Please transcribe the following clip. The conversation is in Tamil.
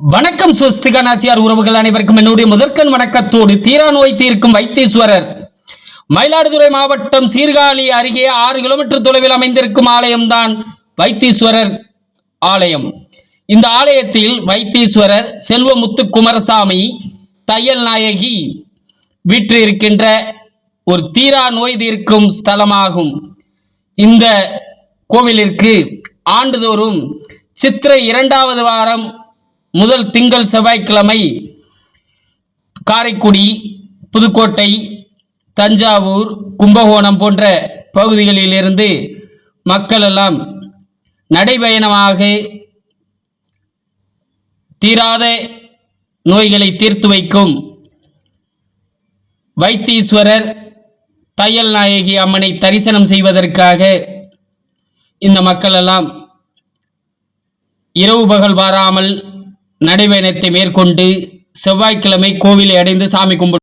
வணக்கம் சுஸ்திகா நாச்சியார் உறவுகள் அனைவருக்கும் என்னுடைய முதற்கண் வணக்கத்தோடு தீரா நோய் தீர்க்கும் வைத்தீஸ்வரர். மயிலாடுதுறை மாவட்டம் சீர்காழி அருகே ஆறு கிலோமீட்டர் தொலைவில் அமைந்திருக்கும் ஆலயம்தான் வைத்தீஸ்வரர் ஆலயம். இந்த ஆலயத்தில் வைத்தீஸ்வரர் செல்வமுத்து குமாரசாமி தையல் நாயகி வீற்று இருக்கின்ற ஒரு தீரா நோய் தீர்க்கும் ஸ்தலமாகும். இந்த கோவிலிற்கு ஆண்டுதோறும் சித்திரை இரண்டாவது வாரம் முதல் திங்கள் செவ்வாய்க்கிழமை காரைக்குடி புதுக்கோட்டை தஞ்சாவூர் கும்பகோணம் போன்ற பகுதிகளிலிருந்து மக்கள் எல்லாம் நடைபயணமாக தீராத நோய்களை தீர்த்து வைக்கும் வைத்தீஸ்வரர் தையல் நாயகி அம்மனை தரிசனம் செய்வதற்காக இந்த மக்கள் எல்லாம் இரவு பகல் பாராமல் நடைபயணத்தை மேற்கொண்டு செவ்வாய்க்கிழமை கோவிலை அடைந்து சாமி கும்பிட்டு